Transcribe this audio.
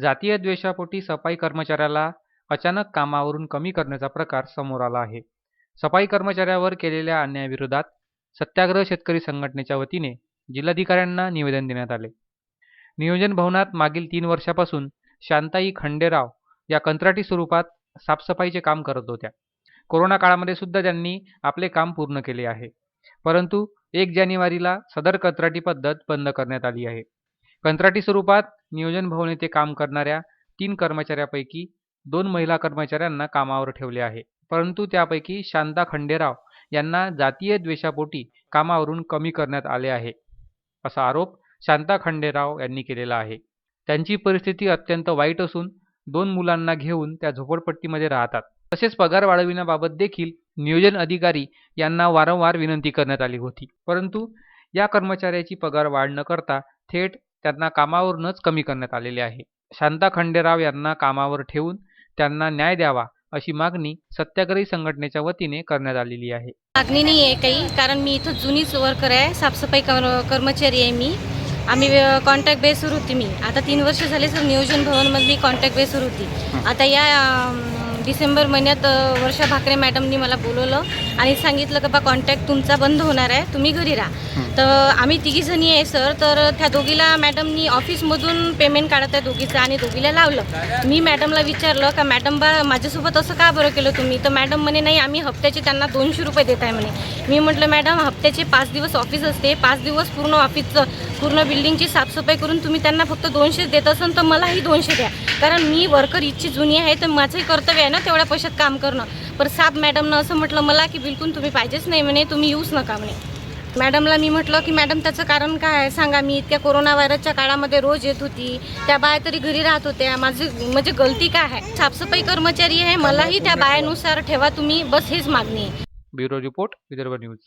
जातीय द्वेषापोटी सफाई कर्मचाऱ्याला अचानक कामावरून कमी करण्याचा प्रकार समोर आला आहे. सफाई कर्मचाऱ्यावर केलेल्या अन्यायाविरोधात सत्याग्रह शेतकरी संघटनेच्या वतीने जिल्हाधिकाऱ्यांना निवेदन देण्यात आले. नियोजन भवनात मागील तीन वर्षापासून शांताई खंडेराव या कंत्राटी स्वरूपात साफसफाईचे काम करत होत्या. कोरोना काळामध्ये सुद्धा त्यांनी आपले काम पूर्ण केले आहे. परंतु एक जानेवारीला सदर कंत्राटी पद्धत बंद करण्यात आली आहे. कंत्राटी स्वरूपात नियोजन भवन येथे काम करणाऱ्या तीन कर्मचाऱ्यापैकी दोन महिला कर्मचाऱ्यांना कामावर ठेवले आहे. परंतु त्यापैकी शांता खंडेराव यांना जातीय द्वेषापोटी कामावरून कमी करण्यात आले आहे. असा आरोप शांता खंडेराव यांनी केलेला आहे. त्यांची परिस्थिती अत्यंत वाईट असून दोन मुलांना घेऊन त्या झोपडपट्टीमध्ये राहतात. तसेच पगार वाढविण्याबाबत देखील नियोजन अधिकारी यांना वारंवार विनंती करण्यात आली होती. परंतु या कर्मचाऱ्याची पगार वाढ न करता थेट त्यांना कामावरूनच कमी करण्यात आलेले आहे. शांता खंडेराव यांना कामावर ठेवून त्यांना न्याय द्यावा अशी मागणी सत्याग्रही संघटनेच्या वतीने करण्यात आलेली आहे. मागणी नाही आहे काही कारण मी इथं जुनीच वर्कर आहे साफसफाई कर कर्मचारी आहे मी. आम्ही कॉन्ट्रॅक्ट बेसवर होती मी. आता तीन वर्ष झाले सर नियोजन भवनमध्ये मी कॉन्ट्रॅक्ट बेसवर होती. आता या डिसेंबर महिन्यात वर्षा भाकरे मॅडमनी मला बोलवलं आणि सांगितलं की बा कॉन्ट्रॅक्ट तुमचा बंद होणार आहे तुम्ही घरी राहा. तर आम्ही तिघीजणी आहे सर. तर त्या दोघीला मॅडमनी ऑफिसमधून पेमेंट काढत आहे दोघीचं आणि दोघीला लावलं. मी मॅडमला विचारलं का मॅडम बा माझ्यासोबत असं का बरं केलं तुम्ही? तर मॅडम म्हणे नाही आम्ही हप्त्याचे त्यांना दोनशे रुपये देत आहे म्हणे. मी म्हटलं मॅडम हप्त्याचे पाच दिवस ऑफिस असते. पाच दिवस पूर्ण ऑफिसचं पूर्ण बिल्डिंगची साफसफाई करून तुम्ही त्यांना फक्त दोनशेच देत असाल तर मलाही दोनशे द्या. कारण मी वर्कर इतकी जुनी आहे तर माझंही कर्तव्य आहे ना तेवढ्या पैशात काम करणं. पर साप मॅडमनं असं म्हटलं मला की बिलकुल तुम्ही पाहिजेच नाही म्हणे तुम्ही येऊच नका म्हणे. मॅडमला मी म्हटलं की मॅडम त्याचं कारण काय आहे? सांगा मी इतक्या कोरोना व्हायरसच्या काळामध्ये रोज येत होती. त्या बाया तरी घरी राहत होत्या. माझी म्हणजे गलती काय आहे? साफसफाई कर्मचारी आहे मलाही त्या बायानुसार ठेवा तुम्ही. बस हेच मागणी आहे. Bureau report Vidarbha News.